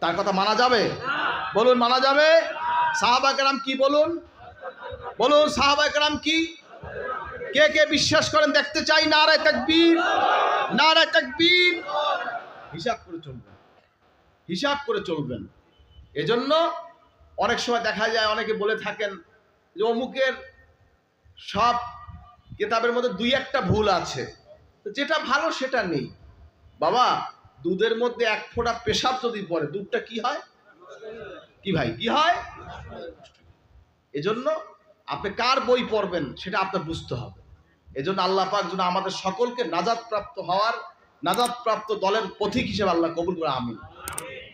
তার কথা মানা যাবে? বলুন, মানা যাবে? সাহাবা কেরাম কি বলুন? বলুন, সাহাবা কেরাম কি? কে কে বিশ্বাস করেন? দেখতে চাই নারায় তাকবীর। নারায় তাকবীর। হিসাব করে চলবেন। হিসাব করে চলবেন। এজন্য অনেক সময় দেখা যায়, অনেকে বলে থাকেন যে অমুকের সব কেতাবের মধ্যে দুই একটা ভুল আছে। যেটা ভালো সেটা নেই। বাবা দুধের মধ্যে এক ফোঁটা পেশাব যদি পড়ে, দুধটা কি হয়? কি ভাই, কি হয়? এজন্য আপনি কার বই পড়বেন সেটা আপনার বুঝতে হবে। এজন্য আল্লাহ পাক যেন আমাদের সকলকে নাজাদ প্রাপ্ত হওয়ার নাজাদ প্রাপ্ত দলের পথিক হিসেবে আল্লাহ কবুল করে, আমিন।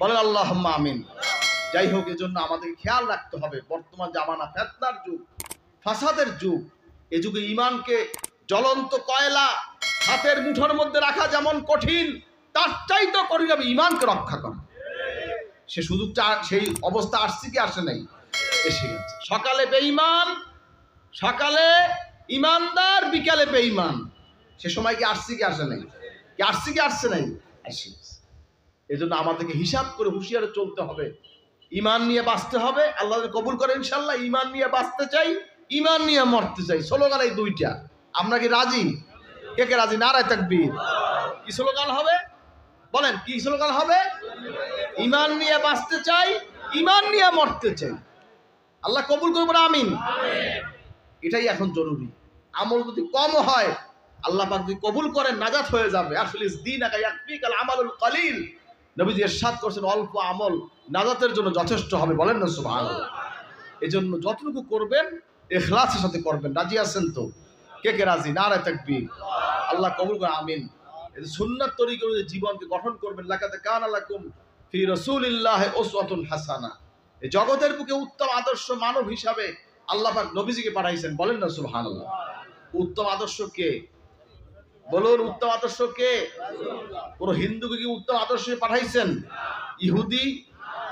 বলেন আল্লাহ আমিন। যাই হোক, এজন্য আমাদেরকে খেয়াল রাখতে হবে, বর্তমান জামানা ফেতনার যুগ, ফাসাদের যুগ, এ যুগে ইমানকে জ্বলন্ত কয়লা হাতের মুঠোর মধ্যে রাখা যেমন কঠিন তার চাইতে কঠিন হবে ইমানকে রক্ষা করা। সে সুযোগটা সেই অবস্থা আসছে কি আসে নাই, এসে গেছে। সকালে বেঈমান, সকালে ইমানদার বিকালে বেঈমান। সে সময় কি আসছে কি আসে নাই, কি আসছে কি আসছে নাই আসছে এই জন্য আমাদেরকে হিসাব করে হুঁশিয়ারে চলতে হবে। ইমান নিয়ে বাঁচতে হবে, আল্লাহ কবুল করে ইনশাল্লাহ ইমান নিয়ে বাঁচতে চাই ইমান নিয়ে মরতে চাই। স্লোগান এই দুইটা। আমরা কি রাজি? কে কে রাজি? নারায় তাকবীর। কি স্লোগান হবে? বলেন, কি স্লোগান হবে? ইমান নিয়ে বাঁচতে চাই ইমান নিয়ে মরতে চাই। আল্লাহ কবুল করব না আমিন। এটাই এখন জরুরি। আমল যদি কম হয়, আল্লাহ পাক যদি কবুল করেন, নাজাত হয়ে যাবে। আসলে দিন আমালুল কলিল। নবীজি এরশাদ করছেন, অল্প আমল, নাজাতের জন্য যথেষ্ট হবে। বলেন না, সুবহানাল্লাহ। এজন্য যতটুকু করবেন, এখলাসের সাথে করবেন। রাজি আছেন তো? কে কে রাজি? নারায় তাকবীর। আল্লাহ কবুল করে আমিন। এই সুন্নাত তরিকা অনুযায়ী জীবনকে গঠন করবেন। লাকাতে কানা লাকুম ফি রাসূলিল্লাহ উসওয়াতুন হাসানা। এই জগতের বুকে উত্তম আদর্শ মানব হিসাবে আল্লাহ পাক নবীজিকে পাঠাইছেন। বলেন না, সুবহানাল্লাহ। উত্তম আদর্শ কে? বলুন, উত্তম আদর্শ কে? কোন হিন্দুকে কি উত্তম আদর্শ পাঠাইছেন? ইহুদি,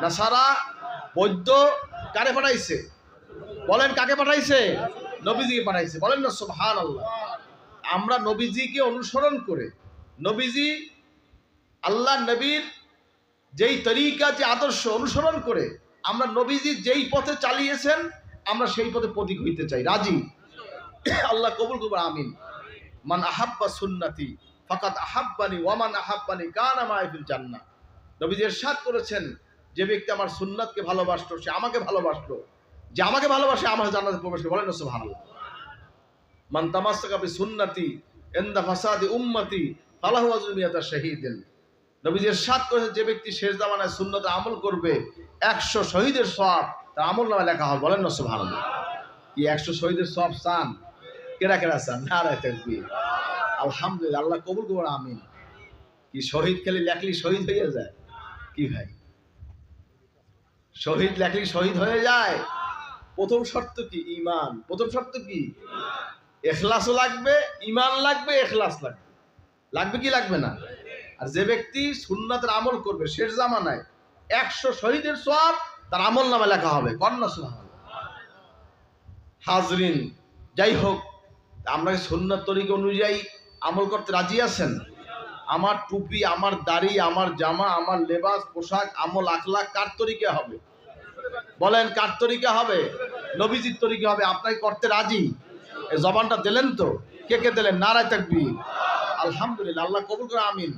নাসারা বৈদ্য কারে পাঠাইছে? বলেন, কাকে পাঠাইছে? নবীজিকে পাঠাইছে। বলেন না সুবহান আল্লাহ আমরা নবীজিকে অনুসরণ করে নবীজি আল্লাহ নবীর যেই তরিকা, যে আদর্শ অনুসরণ করে আমরা নবীজি যেই পথে চালিয়েছেন, আমরা সেই পথে প্রতীক হইতে চাই। রাজি? আল্লাহ কবুল করব আমিন। মান আহাব্বা সুন্নাতি ফাকাত আহাব্বানি ওয়ামান আহাব্বানি কানা মাইফিল জান্নাহ। নবীজি ইরশাদ করেছেন, যে ব্যক্তি আমার সুন্নাতকে ভালোবাসলো সে আমাকে ভালোবাসলো। যে আমাকে ভালোবাসে, আমার জান্নাতে প্রবেশ বলেন সুবহানাল্লাহ। মান তামাসসাকা সুন্নতি ইনদা ফাসাদি উম্মতি ফালাহু আজরুমিয়াতা শাহীদিন। নবীজি ইরশাদ করেছেন, যে ব্যক্তি শেষ জামানায় সুন্নতে আমল করবে, একশো শহীদের সব তার আমল নামে লেখা হবে। বলেন না, সুবহানাল্লাহ। কি একশো শহীদের সব চান? কেরা কেরা চান? নারায় তাকবীর। আলহামদুলিল্লাহ, আল্লাহ কবুল করুন, আমিন। কি শহীদ খেলে লেখলি শহীদ হয়ে যায়? কি ভাই? শহীদ লেখলি শহীদ হয়ে যায়? প্রথম শর্ত কি? ইমান প্রথম শর্ত কি? এখলাসও লাগবে ইমান লাগবে এখলাস লাগবে। লাগবে কি লাগবে না? আর যে ব্যক্তি সুন্নাতের আমল করবে, শেষ জামানায় একশো শহীদের সব তার আমল নামে লেখা হবে কন্যা হাজরিন, যাই হোক, আমরা সুন্নাত তরিকা অনুযায়ী আমল করতে রাজি আছেন? আমার টুপি, আমার দাড়ি, আমার জামা, আমার লেবাস, পোশাক, আমল আখলাক কার তরিকা হবে? বলেন, কার তরিকা হবে? নবীজির তরিকা হবে। আপনাকে করতে রাজি? জবানটা দিলেন তো? কে কে দিলেন? নারায় তাকবি আলহামদুলিল্লাহ, আল্লাহ কবুল করে আমিন।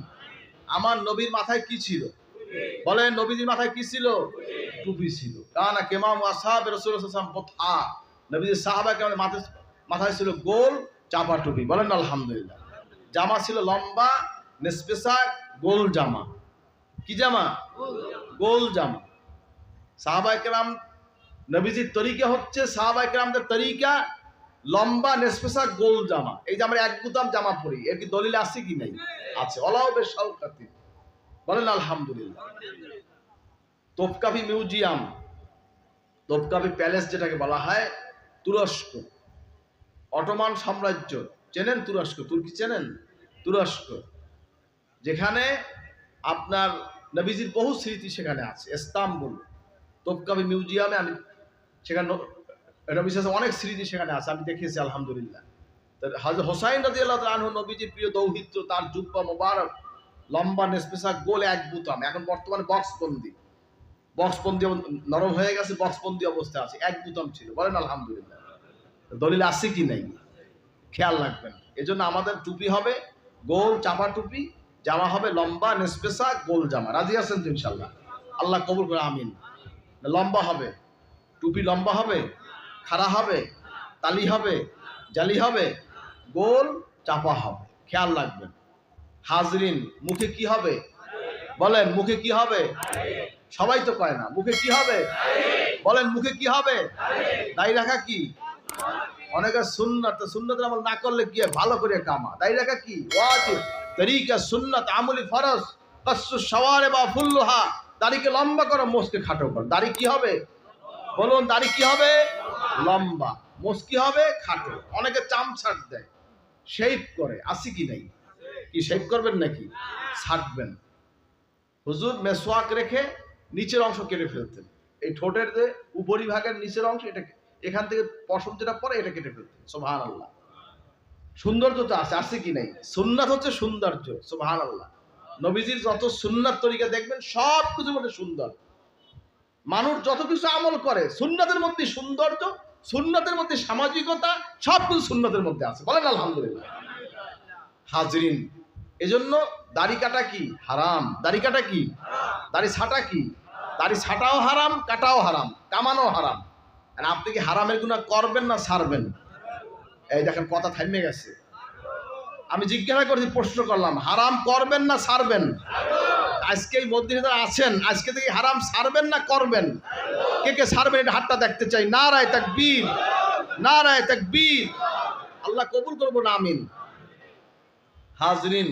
আমার নবীর মাথায় কি ছিল? বলেন, নবীজির মাথায় কি ছিল? টুপি ছিল। কানা কেমাম আসাহাব রসুলাম পথা নবীজির সাহাবা কেমন মাথায় মাথায় ছিল গোল চাপা টুপি। বলেন, আলহামদুলিল্লাহ। জামা ছিল লম্বা নেসপেসা গোল জামা। কি জামা? গোল জামা। সাহাবাই কেরাম, নবীজির তরিকা হচ্ছে সাহাবাই কেরামদের তরিকা লম্বা নেসপেসা গোল জামা। এই যে আমরা এক গুদাম জামা পরি এর কি দলিল আছে কি নাই? আছে। অলাও বেশ সাউকাতি বলেন আলহামদুলিল্লাহ। তোপকাভি মিউজিয়াম তোপকাভি প্যালেস যেটাকে বলা হয় তুরস্ক। অটোমান সাম্রাজ্য। চেনেন তুরস্ক? তুর্কি চেনেন? তুরস্ক। যেখানে আপনার নবীজির বহু স্মৃতি সেখানে আছে। ইস্তাম্বুল। তোপকাবি মিউজিয়ামে আমি সেখানে নবী সাল্লাল্লাহু অনেক স্মৃতি সেখানে আছে, আমি দেখেছি, আলহামদুলিল্লাহ। হাজর হোসাইন রাজি আল্লাহ নবীজির প্রিয় দৌহিত্র, তার জুব্বা মোবারক, লম্বা নেসপেসা গোল এক বুতাম, এখন বর্তমানে বক্স বন্দি বক্সবন্দি অব- নরম হয়ে গেছে বক্সবন্দি অবস্থায় আছে, এক বুতাম ছিল, বলেন আলহামদুলিল্লাহ। দলিল আছে কি নাই? খেয়াল রাখবেন। এজন্য আমাদের টুপি হবে গোল চাপা টুপি, জামা হবে লম্বা নেসপেসা গোল জামা। রাজি আছেন তো ইনশাল্লাহ আল্লাহ কবুল করে, আমিন। লম্বা হবে। টুপি লম্বা হবে খাড়া হবে, তালি হবে, জালি হবে, গোল চাপা হবে। খেয়াল রাখবেন। হাজরিন, মুখে কি হবে? বলেন, মুখে কি হবে? সবাই তো কয় না, মুখে কি হবে? বলেন, মুখে কি হবে? দাড়ি রাখা কি? অনেকে সুন্নত সুন্নত আমল না করলে কি? ভালো করে কামা দাড়ি রাখা কি? ওয়াজিব। তরিকা, সুন্নত, আমলি ফরজ। কসু সওয়ারে বা ফুল্লুহা। দাড়িকে লম্বা করো মোসকে খাটো করো। দাড়ি কি হবে? বলুন, দাড়ি কি হবে? লম্বা মোস কি হবে, খাটো। অনেকে চামছাট দেয়। শেভ করে আসি কি নাই? কি শেভ করবেন নাকি? ছাটবেন হুজুর মেসোয়াক রেখে নিচের অংশ কেটে ফেলতেন। এই ঠোঁটের যে উপরিভাগের নিচের অংশ, এটা এখান থেকে পশম যেটা পরে এটা কেটে ফেলতেন। সোভান আল্লাহ সৌন্দর্য তো আছে আছে কি নাই? সুন্নাত হচ্ছে সৌন্দর্য সোভান আল্লাহ নবীজির যত সুন্নাত তরিকা দেখবেন সব কিছুর মধ্যে সুন্দর। মানুষ যত কিছু আমল করে, সুন্নাতের মধ্যে সৌন্দর্য, সুন্নাতের মধ্যে সামাজিকতা, সব কিছু সুন্নাতের মধ্যে আছে। বলেন আলহামদুলিল্লাহ। হাজরিন, এজন্য দাড়ি কাটা কি? হারাম। দাড়ি কাটা কি? দাড়ি ছাটা কি? দাড়ি ছাটাও হারাম, কাটাও হারাম কামানো হারাম। আর আপনি কি হারামের গুণা করবেন না ছাড়বেন? এই দেখেন, কথা থামে গেছে। আমি জিজ্ঞাসা করছি, প্রশ্ন করলাম, হারাম করবেন না ছাড়বেন? আজকে এই মধ্যে যারা আছেন, আজকে থেকে হারাম সারবেন না, করবেন। কে কে সারবেন এটা হাতটা দেখতে চাই। না রায় তাক বীর না রায় তাক বীর আল্লাহ কবুল করব না আমিন। হাজরিন,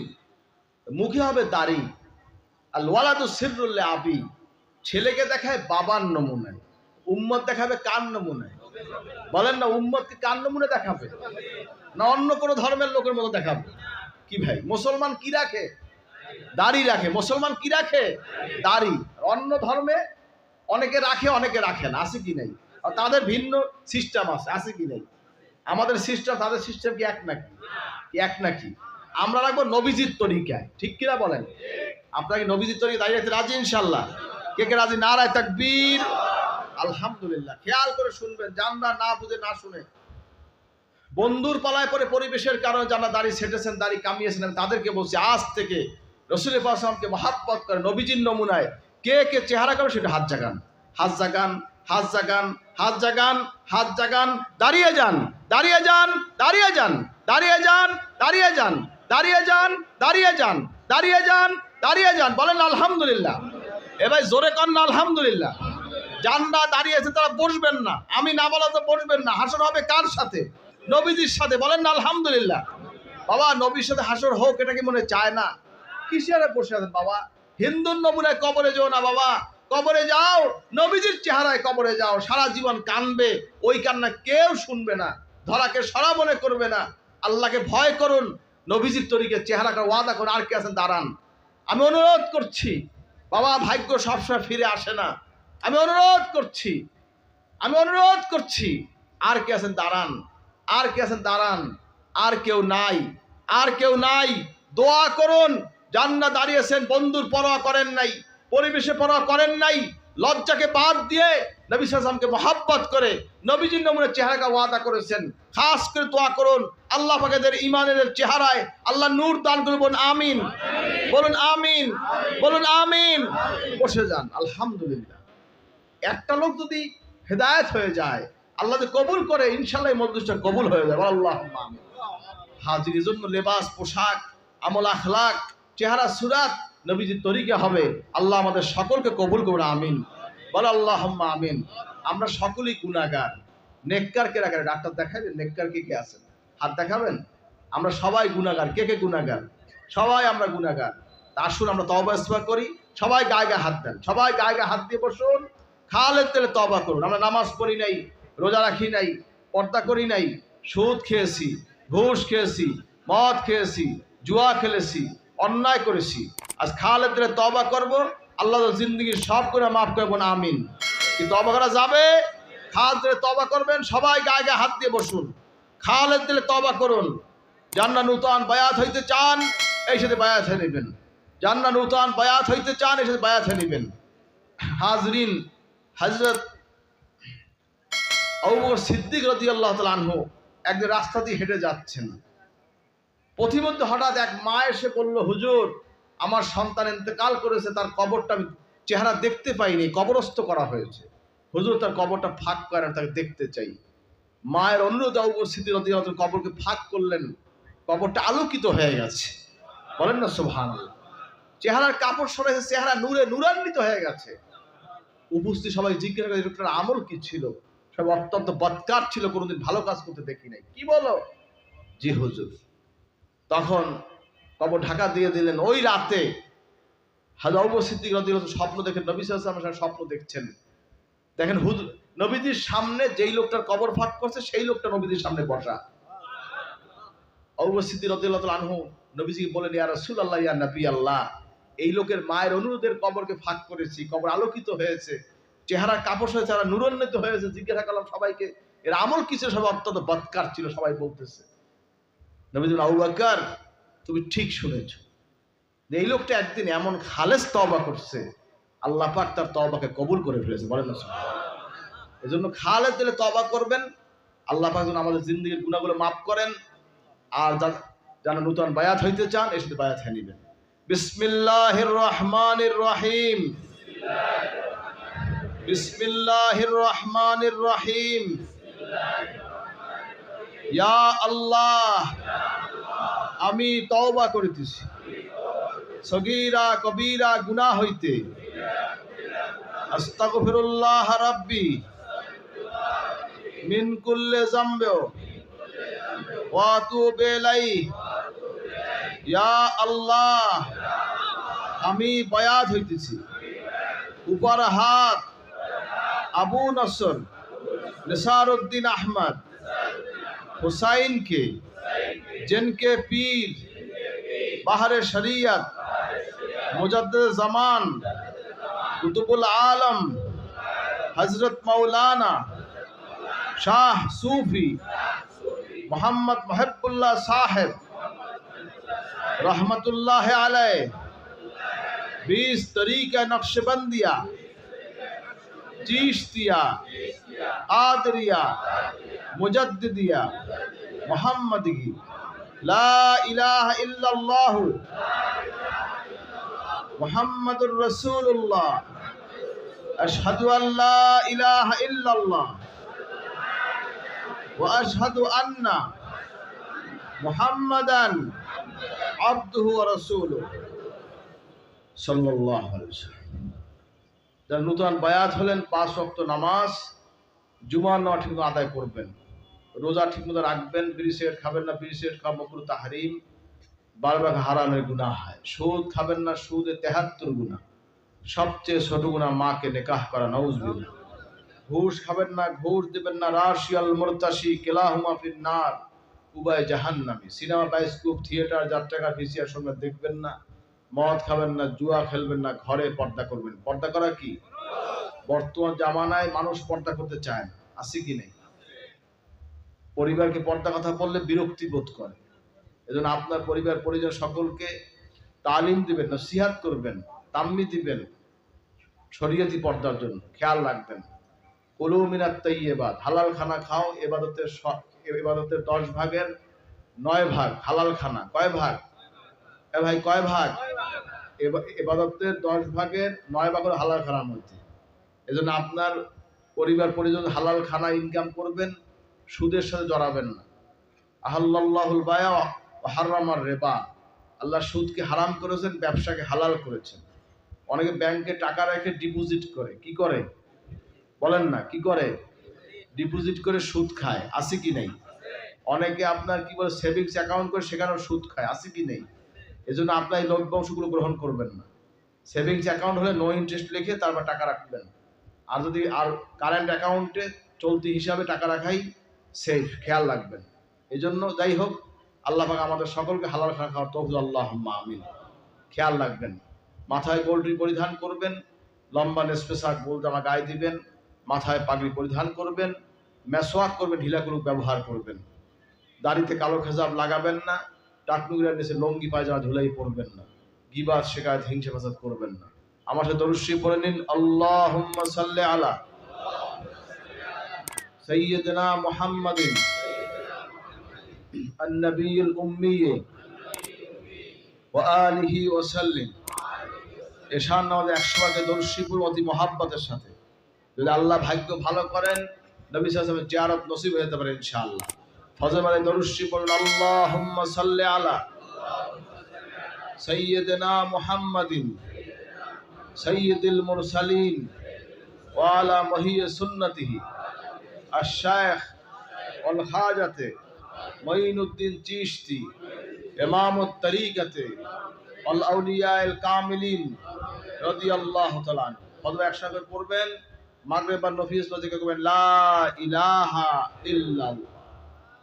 মুখে হবে দাড়ি। আর ওয়ালাদু সিরুল্লাহ আবি। ছেলেকে দেখায় বাবার নমুনায় উম্মত দেখাবে কার নমুনায় বলেন না উম্মতকে কার নমুনে দেখাবে? না অন্য কোনো ধর্মের লোকের মতো দেখাবে? কি ভাই, মুসলমান কি রাখে? দাড়ি রাখে। মুসলমান কি রাখে? দাড়ি। অন্য ধর্মে অনেকে রাখে অনেকে রাখে না। আছে কি নেই? তাদের ভিন্ন সিস্টেম আছে আছে কি নেই? আমাদের সিস্টেম তাদের সিস্টেম কি এক নাকি? এক নাকি? আমরা রাখব নবীজির তরিকায়। ঠিক কিনা বলেন? আপনাকে নবীজির তরিকা দাঁড়িয়ে রাখতে রাজি ইনশাল্লাহ কে কে রাজি? নারায় তাকবীর। আলহামদুলিল্লাহ। খেয়াল করে শুনবেন জানরা না বুঝে, না শুনে। বন্ধুর পালায় পরে পরিবেশের কারণে যারা দাড়ি সেটেছেন দাড়ি কামিয়েছেন তাদেরকে বলছি, আজ থেকে রসুল আসলামকে মহাব্বত করে, নবীজির নমুনায় কে কে চেহারা করে সেটা হাত জাগান। হাত জাগান হাত জাগান হাত জাগান হাত জাগান, দাঁড়িয়ে যান দাঁড়িয়ে যান দাঁড়িয়ে যান দাঁড়িয়ে যান দাঁড়িয়ে যান দাঁড়িয়ে যান দাঁড়িয়ে যান দাঁড়িয়ে যান দাঁড়িয়ে যান। বলেন আলহামদুলিল্লাহ। এবার জোরে কর না, আলহামদুলিল্লাহ। যানরা দাঁড়িয়ে আছে, তারা বসবেন না। আমি না বলা তো বসবেন না। হাসর হবে কার সাথে? নবীজির সাথে। বলেন না, আলহামদুলিল্লাহ। বাবা, নবীর সাথে হাসর হোক, এটা কি মনে চায় না? কিসের বসে আছেন বাবা? হিন্দুর নমুনায় কবরে যেও না বাবা। কবরে যাও, নবীজির চেহারায় কবরে যাও, সারা জীবন কানবে, ওই কান্না কেউ শুনবে না, ধরাকে সরা মনে করবে না। আল্লাহকে ভয় করুন, নবীজির তরিকে চেহারা করে ওয়াদা করুন, আর কে আছেন? দাঁড়ান। আমি অনুরোধ করছি, বাবা, ভাগ্য সবসময় ফিরে আসে না। আমি অনুরোধ করছি, আমি অনুরোধ করছি, আর কে আছেন? দাঁড়ান। আর কে আছেন? দাঁড়ান। আর কেউ নাই। আর কেউ নাই। দোয়া করুন জান্না দাঁড়িয়েছেন, বন্ধুর পরোয়া করেন নাই, পরিবেশে পরোয়া করেন নাই, লজ্জাকে বাদ দিয়ে নবী সালামকে মহাব্বত করে নবীজির নমুনে চেহারাকে ওয়াদা করেছেন। খাস করে দোয়া করুন, আল্লাহ পাকেদের ইমানের চেহারায় আল্লাহ নূর দান করে বলুন আমিন। বলুন আমিন। বলুন আমিন। বসে যান, আলহামদুলিল্লাহ। একটা লোক যদি হেদায়েত হয়ে যায়, আল্লাহ যদি কবুল করে ইনশাল্লাহ মজলিসটা কবুল হয়ে যাবে। আল্লাহ হাজির জন্য লেবাস, পোশাক, আমল আখলাক চেহারা সুরাত নবীজির তরিকা হবে, আল্লাহ আমাদের সকলকে কবুল করবে আমিন। বল আল্লাহ আমিন। আমরা সকলেই গুণাগার নেককার কে রাখেন। ডাক্তার দেখাবেন, নেককার কে কে আছেন? হাত দেখাবেন? আমরা সবাই গুণাগার কে কে গুণাগার সবাই আমরা গুণাগার আসুন, আমরা তবা ইস্তফা করি। সবাই গায়ে গায়ে হাত দেন। সবাই গায়ে গায়ে হাত দিয়ে বসুন। খালের তেলে তবা করুন। আমরা নামাজ পড়ি নাই, রোজা রাখি নাই, পর্দা করি নাই, সুদ খেয়েছি, ঘুষ খেয়েছি, মদ খেয়েছি, জুয়া খেলেছি অন্যায় করেছি। আজ তেলে তবা করব, আল্লাহ জিন্দগির সব করে মাফ করব না আমিন। কিন্তু তবা করা যাবে? খাল তেলে তবা করবেন সবাই গায়ে গায়ে হাত দিয়ে বসুন। খালের তেলে তবা করুন। জান্না নূতন বায়াত হইতে চান, এই সাথে বায়াত হয়ে নেবেন। জান্না নূতন বায়াত হইতে চান, এই সাথে বায়াত হয়ে নেবেন। হাজরিন হজরত সিদ্দিক রদি আল্লাহ আনহু একদিন রাস্তা দিয়ে হেঁটে যাচ্ছেন। পথিমধ্যে হঠাৎ এক মা এসে বলল, হুজুর, আমার সন্তান ইন্তেকাল করেছে, তার কবরটা আমি চেহারা দেখতে পাইনি, কবরস্থ করা হয়েছে। হুজুর, তার কবরটা ফাঁক করেন, তাকে দেখতে চাই। মায়ের অনুরোধ উপস্থিতি কবরকে ফাঁক করলেন, কবরটা আলোকিত হয়ে গেছে। বলেন না সোভান চেহারার কাপড় সরেছে চেহারা নূরে নূরান্বিত হয়ে গেছে। উপস্থিত সবাই জিজ্ঞাসা করে লোকটার আমল কি ছিল? সব অত্যন্ত বৎকার ছিল, কোনোদিন ভালো কাজ করতে দেখি নাই। কি বলো? জি, হুজুর। তখন কবর ঢাকা দিয়ে দিলেন, ওই রাতে হাজার উপস্থিতি স্বপ্ন দেখেন নবী সাল্লামের স্বপ্ন দেখছেন। দেখেন হুজুর, নবীজির সামনে যেই লোকটার কবর ফাঁক করছে, সেই লোকটা নবীজির সামনে বসা। অবস্থিতি রদিল্লাহ আনহু নবীজিকে বলেন ইয়া রসুল আল্লাহ ইয়া নবী আল্লাহ, এই লোকের মায়ের অনুরোধের কবরকে ফাঁক করেছি, কবর আলোকিত হয়েছে চেহারা কাপড় হয়েছে চেহারা নুরান্বিত হয়েছে, জিজ্ঞাসা করলাম সবাইকে, এর আমল কিছু সবাই অত্যন্ত বৎকার ছিল, সবাই বলতেছে। নবীজি আবু বকর, তুমি ঠিক শুনেছ। এই লোকটা একদিন এমন খালেস তবা করছে, আল্লাহ পাক তার তবাকে কবুল করে ফেলেছে। বলেন না এই জন্য খালেদ দিলে তবা করবেন, আল্লাহ পাক যেন আমাদের জিন্দগির গুণাগুলো মাফ করেন, আর যা- যারা নূতন বায়াত হইতে চান এর সাথে বায়াত হয়ে নেবেন। বিসমিল্লাহির রহমানির রহিম। বিসমিল্লাহির রহমানির রহিম। ইয়া আল্লাহ, আমি তওবা করিতেছি। সগীরা, কবিরা, গুনাহ হইতে। আস্তাগফিরুল্লাহ রাব্বি, মিন কুল্লি যামবে, ওয়া আতুবু ইলাইহি। ইয়া আল্লাহ, আমি বয়াত হইতেছি। উপর হাত, আবু নসর, নিসারুদ্দিন আহমদ। हुसैन के, जिनके पीर बाहर शरीयत मुजद जमान, कुतुबुल आलम, हज़रत मौलाना शाह सूफी मोहम्मद महबुल्ला साहेब रहमत आलय बीस तरीका नक्शबंदिया चीश दिया आदरिया মুজাদ্দিদিয়া মোহাম্মদিগি লা ইলাহা ইল্লাল্লাহু। মুহাম্মাদুর রাসূলুল্লাহ। আশহাদু আল্লা ইলাহা ইল্লাল্লাহ। ওয়া আশহাদু আন্না মুহাম্মাদান আবদুহু ওয়া রাসূলুহু। সাল্লাল্লাহু আলাইহি বায়াত হলেন, পাঁচ ওয়াক্ত নামাজ, জুমার নয় আদায় করবেন। রোজা ঠিক মতো রাখবেন, বিড়ি সিগারেট খাবেন না, বিড়ি সিগারেট খাওয়া মকরু তাহারিম, বারবার হারামের গুনাহ হয়। সুদ খাবেন না, সুদে তেহাত্তর গুনাহ। সবচেয়ে ছোট গুনাহ মাকে নেকাহ করা, নউজবিল্লাহ। ঘুষ খাবেন না, ঘুষ দেবেন না, রাশিয়াল মুরতাসি কেলাহুমা ফির নার উবায় জাহান্নামি। সিনেমা, বাইস্কোপ, থিয়েটার, যার যাত্রাকার ভিসিআর সঙ্গে দেখবেন না। মদ খাবেন না, জুয়া খেলবেন না, ঘরে পর্দা করবেন। পর্দা করা কি? বর্তমান জামানায় মানুষ পর্দা করতে চায় না। আছে কি নেই? পরিবারকে পর্দা কথা বললে বিরক্তি বোধ করে। এজন্য আপনার পরিবার, পরিজন সকলকে তালিম দিবেন, নসিহাত করবেন, তাম্মি দিবেন, শরীয়তি পর্দার জন্য। খেয়াল রাখবেন। কলু মিনাত তাইয়েবাদ হালাল খানা খাও, এবাদতের এবাদতের দশ ভাগের নয় ভাগ, হালাল খানা। কয় ভাগ? এ ভাই, কয় ভাগ? এবা- এবাদতের দশ ভাগের নয় ভাগ হালাল খানার মধ্যে। এজন্য আপনার পরিবার, পরিজন হালাল খানা ইনকাম করবেন সুদের সাথে জড়াবেন না। আহাল্লাহুল বায়া রেবা। আল্লাহ সুদকে হারাম করেছেন, ব্যবসাকে হালাল করেছেন। অনেকে ব্যাংকে টাকা রেখে ডিপোজিট করে। কি করে? বলেন না, কি করে? ডিপোজিট করে সুদ খায়। আছে কি নেই? অনেকে আপনার কি বলে সেভিংস অ্যাকাউন্ট করে সেখানেও সুদ খায়। আছে কি নেই? এজন্য আপনার এই লভ্যাংশগুলো গ্রহণ করবেন না। সেভিংস অ্যাকাউন্ট হলে নো ইন্টারেস্ট লিখে তারপর টাকা রাখবেন। আর যদি আর কারেন্ট অ্যাকাউন্টে চলতি হিসাবে টাকা রাখাই সেফ খেয়াল রাখবেন। এই জন্য যাই হোক, আল্লাহ পাক আমাদের সকলকে হালাল খাওয়ার তৌফিক আল্লাহ আমিন। খেয়াল রাখবেন। মাথায় গোল্ডি পরিধান করবেন, লম্বা নেসপেশাক গোল জামা গায়ে দিবেন, মাথায় পাগড়ি পরিধান করবেন মেসোয়াক করবেন ঢিলাগুলো ব্যবহার করবেন। দাড়িতে কালো খেজাব লাগাবেন না টাকনুগুলার নিচে লঙ্গি, পায়জামা ধুলাই পরবেন না। গিবাদ শেখায়ত হিংসা, ফাসাদ করবেন না। আমার সাথে দরুশি পড়ে নিন, আল্লাহুম্মা সাল্লি আলা সাইয়্যিদিনা মুহাম্মাদিন النبي الأمي وآله وسلم এশান নামাজে একশো ভাগে দর্শিপুর অতি মহাব্বতের সাথে যদি আল্লাহ ভাগ্য ভালো করেন নবী সাহেবের জিয়ারত নসিব হয়ে যেতে পারে ইনশাআল্লাহ ফজর মানে দরুশি পড়ুন আল্লাহুম্মা সাল্লি আলা সাইয়্যিদিনা মুহাম্মাদিন সাইয়্যিদুল মুরসালিন ওয়া আলা মহিয় সুন্নতিহি হাজাতে মঈনুদ্দিন চিশতি তরিকাতে আল আউলিয়া কামিলিন পড়বেন নফিস বাজে করবেন লা ইলাহা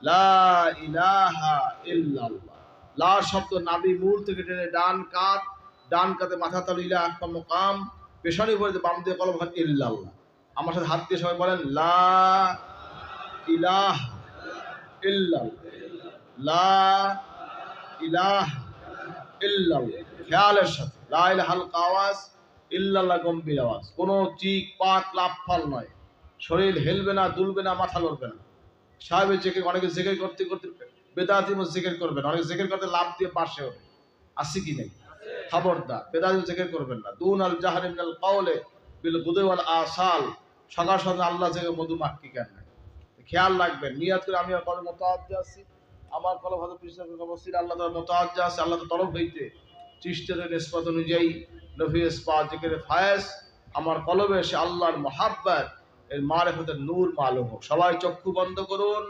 লা ইলাহা ইল্লাল্লাহ। লা শব্দ নাবি মূল থেকে টেনে ডান কাত, ডান কাতে মাথা তালু ইলা একটা মুকাম, পেছনে পড়ে বাম দিয়ে কলম ইল্লাল্লাহ। আমার সাথে হাত দিয়ে সবাই বলেন, লা ইলাহা ইল্লাল্লাহ। লা ইলাহা ইল্লাল্লাহ। খেয়ালের সাথে। লা ইলাহা হালকা আওয়াজ ইল্লাল্লাহ গম্ভীর আওয়াজ। কোনো চিক, পাক লাভ ফল নয়। শরীর হেলবে না, দুলবে না, মাথা লড়বে না। সাহেবের জেকের, অনেকে জেকের করতে করতে বেদাতি জেকের করবেন। অনেকে জেকের করতে লাভ দিয়ে পাশে ওঠে। আসি কি নেই? খবরদার। বেদাতি জেকের করবেন না। দুন আল জাহার ইবনাল কাউলে বিল গুদে ওয়াল আসাল। সকাল সন্ধ্যা আল্লাহ জেগে মধু মাক্কি কেন খেয়াল রাখবেন, নিয়াত করে আমি কলে মোতাহাজ্জ আছি, আমার কলম পৃষ্ঠা অবস্থিত আল্লাহ তাআলা মোতাহাজ্জ আছে, আল্লাহ তরফ হইতে চিস্তের নিসবত অনুযায়ী নফি ইসপা জিকির আমার কলবে সে আল্লাহর মহাব্বত, এর মারেফতের নূর মালুম হোক। সবাই চক্ষু বন্ধ করুন,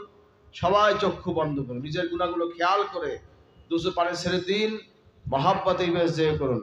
সবাই চক্ষু বন্ধ করুন, নিজের গুণাগুলো খেয়াল করে দুশো পানি ছেড়ে দিন মহাব্বত এই বেশ যে করুন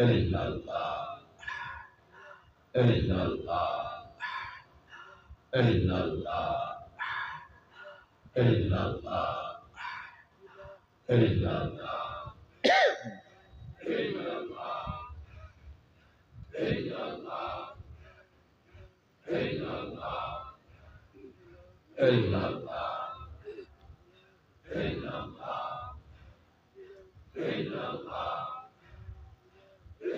Allah, Allah, Allah, illallah illallah illallah illallah illallah illallah illallah illallah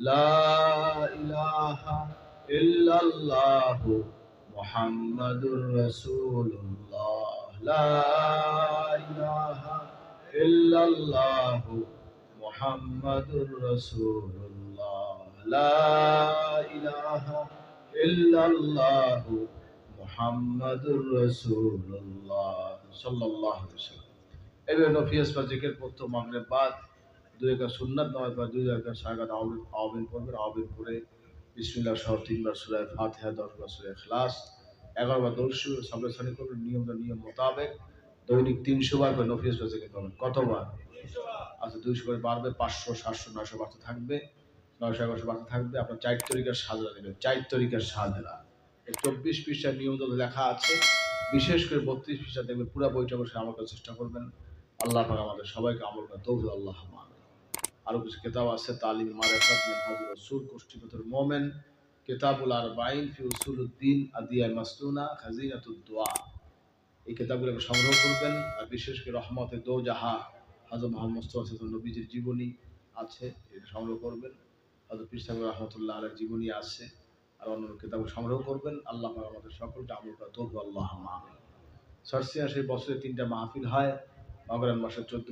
لا الہ الا اللہ محمد الرسول اللہ لا الہ الا اللہ محمد الرسول اللہ لا الہ الا اللہ মোহাম্মদুর রসুল্লাহ সাল্লাহ এবার নফিয়াস ফাজিকের প্রথম মাগরের বাদ, দুই একা সুন্নাত, নামাজ বা দুই একা সাগাত আউবিন আউবিন পড়বেন আউবিন পরে বিসমিল্লাহ সহ তিনবার সুরায় ফাতেহা, দশবার সুরায় খ্লাস এগারোবার দর্শু সাবলেসানি করবেন নিয়ম নিয়ম মোতাবেক দৈনিক তিনশো বার করে নফিয়াস ফাজিকে করবেন কতবার? আচ্ছা দুইশো করে বাড়বে, পাঁচশো, সাতশো নশো বাড়তে থাকবে নশো এগারোশো বার্তা থাকবে, আপনার চার তরিকার সাজরা দেবেন, চার তরিকার সাজরা চব্বিশ পৃষ্ঠার নিয়মিত লেখা আছে। বিশেষ করে বত্রিশ পৃষ্ঠা দেখবেন, পুরো বইটা বসে আমল করার চেষ্টা করবেন। আল্লাহ পাক আমাদের সবাইকে আমল করার তৌফিক, আল্লাহ আমিন আরও কিছু কিতাব আছে, তালিম মারেফাত কোষ্ঠীগতর মোমেন, কিতাবুল আরবাইন ফি উসুলুদ্দিন আদিয়া মাসনুনা, খাজিনাতুদ দোয়া। এই কিতাবগুলোকে সংগ্রহ করবেন, আর বিশেষ করে রহমতে দো জাহা হজরত মোহাম্মদ মুস্তফা নবীজির জীবনী আছে, এটা সংগ্রহ করবেন। হজরত পীর সাহেব রহমতুল্লাহ আলের জীবনী আছে। আর অন্য কিতাব সংগ্রহ করবেন। আল্লাহ আমাদের সকলকে আমল করা তবু আল্লাহ আমিন। সরসিয়া সেই বছরে তিনটা মাহফিল হয়। মগরান মাসের চোদ্দ